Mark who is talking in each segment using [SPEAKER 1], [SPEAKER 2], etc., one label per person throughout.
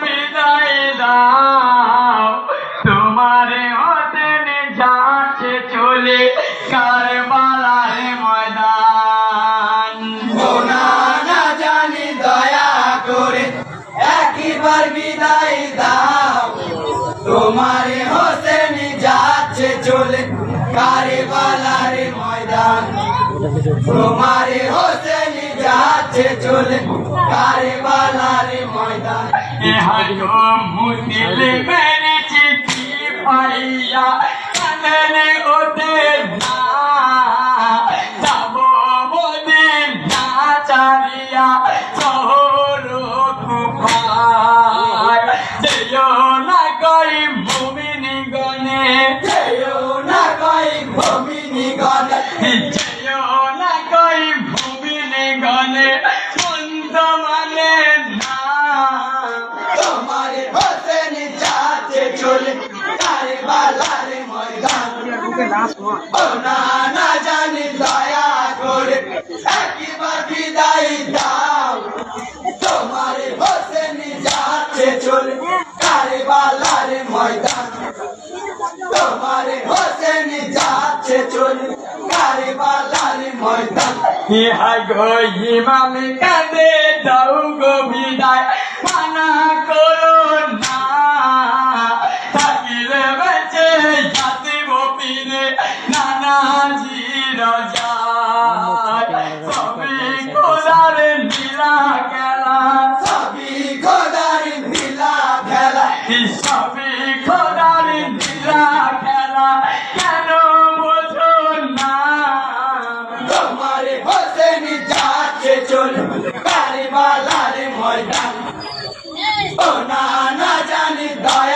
[SPEAKER 1] বিদায় দাও। তোমারে হতেন যাচ্ছে চলে ময়দান।
[SPEAKER 2] করে বিদায় দাও। তোমার হোসেন যাচ্ছে চলে চলে কারবালার ময়দান।
[SPEAKER 1] ইহাগো মুদিল মেরে চিঠি পাইয়া কাননে ওতে না। যাব মোদিন না চারিয়া শহর কুফায় যেও না কই মুমিনি গনে
[SPEAKER 2] যেও না কই ভূমিনি গণে
[SPEAKER 1] না
[SPEAKER 2] জানি দয়া করে একবার বিদায় দাও তোমার হোসেন যাচ্ছে চলে কারবালার ময়দান তোমার হোসেন যাচ্ছে চলে
[SPEAKER 1] ইহাই গো ইমাম কাঁদে দাও গো করো
[SPEAKER 2] ময়দান। ও না না জানি দয়া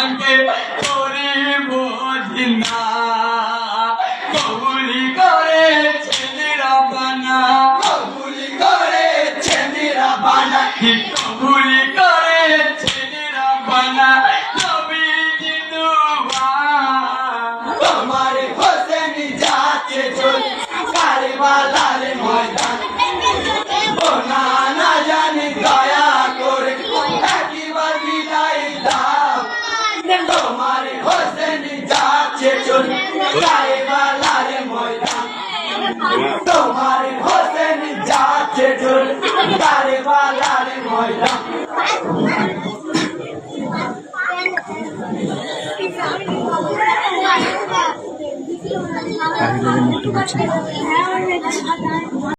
[SPEAKER 1] দিলামকে করিব জিনা কবুলি করে ছেলেরা বানা।
[SPEAKER 2] কবুল করেছে নিরাবানা
[SPEAKER 1] কবুলি করে ছেলেরা বানা।
[SPEAKER 2] তোমার হোসেন চলে কারবালার ময়দান চলে কারবালার ময়দান তোমার হোসেন যাচ্ছে চলে কারবালার ময়দান
[SPEAKER 3] আগে মুক্ত